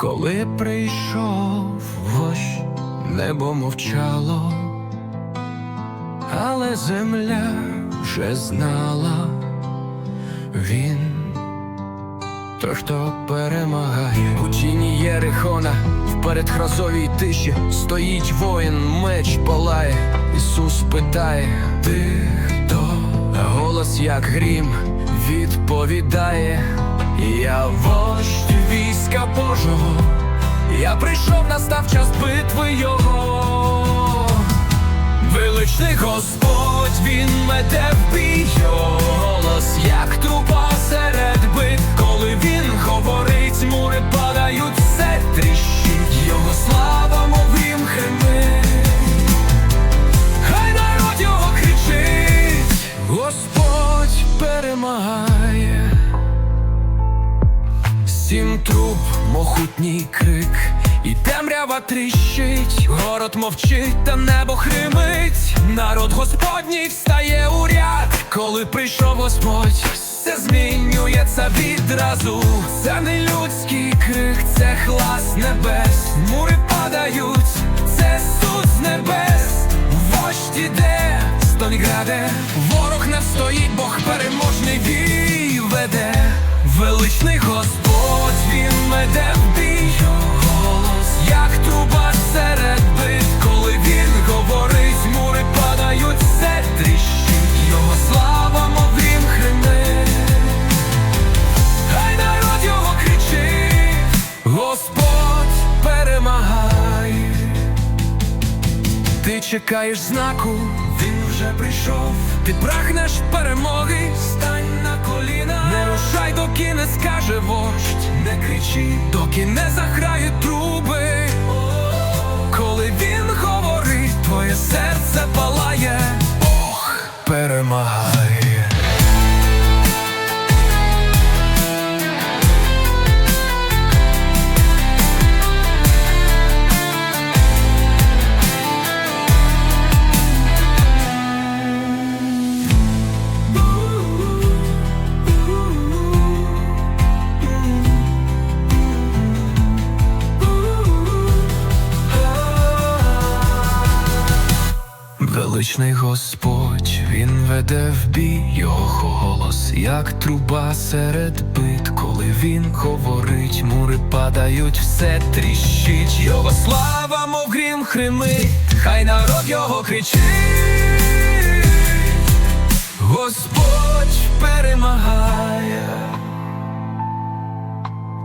Коли прийшов вощ, небо мовчало, але земля вже знала, він той, хто перемагає у тіні Єрихона, в передхразовій тиші стоїть воїн, меч палає, Ісус питає, ти хто? Голос, як грім, відповідає, я вождь війська Божого, я прийшов, настав час битви його. Величний Господь, він веде в бій голос, як труба серед бит, коли він говорить, мури падають, все тріщить, його слава, мов хримить. Хай народ його кричить, Господь перемагає. Сім труб, мохутній крик, і темрява тріщить, город мовчить, та небо хримить. Народ Господній встає у ряд, коли прийшов Господь, все змінюється відразу. Це не людський крик, це глас небес. Мури падають, це суд з небес. Вождь іде, Сталінграде, ворог не встоїть, Бог переможний бій веде. Величний Господь, він веде в бій голос, як труба серед бит, коли він говорить, мури падають, все тріщить, його слава, мов грім хримить. Хай народ його кричить, Господь перемагає. Ти чекаєш знаку, він вже прийшов. Ти прагнеш перемоги, кричи, доки не заграють труби. Коли він говорить, твоє серце палає, Бог перемагає. Величний Господь, він веде в бій його голос, як труба серед бит, коли він говорить, мури падають, все тріщить, його слава, мов грім хримить, хай народ його кричить, Господь перемагає,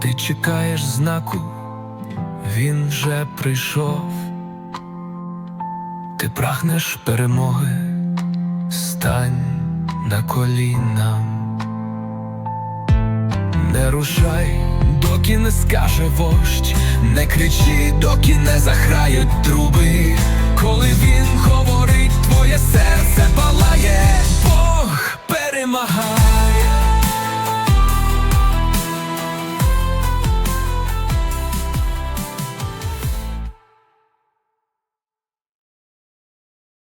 ти чекаєш знаку, він вже прийшов. Ти прагнеш перемоги, стань на коліна. Не рушай, доки не скаже вождь, не кричи, доки не заграють труби. Коли він говорить, твоє серце палає.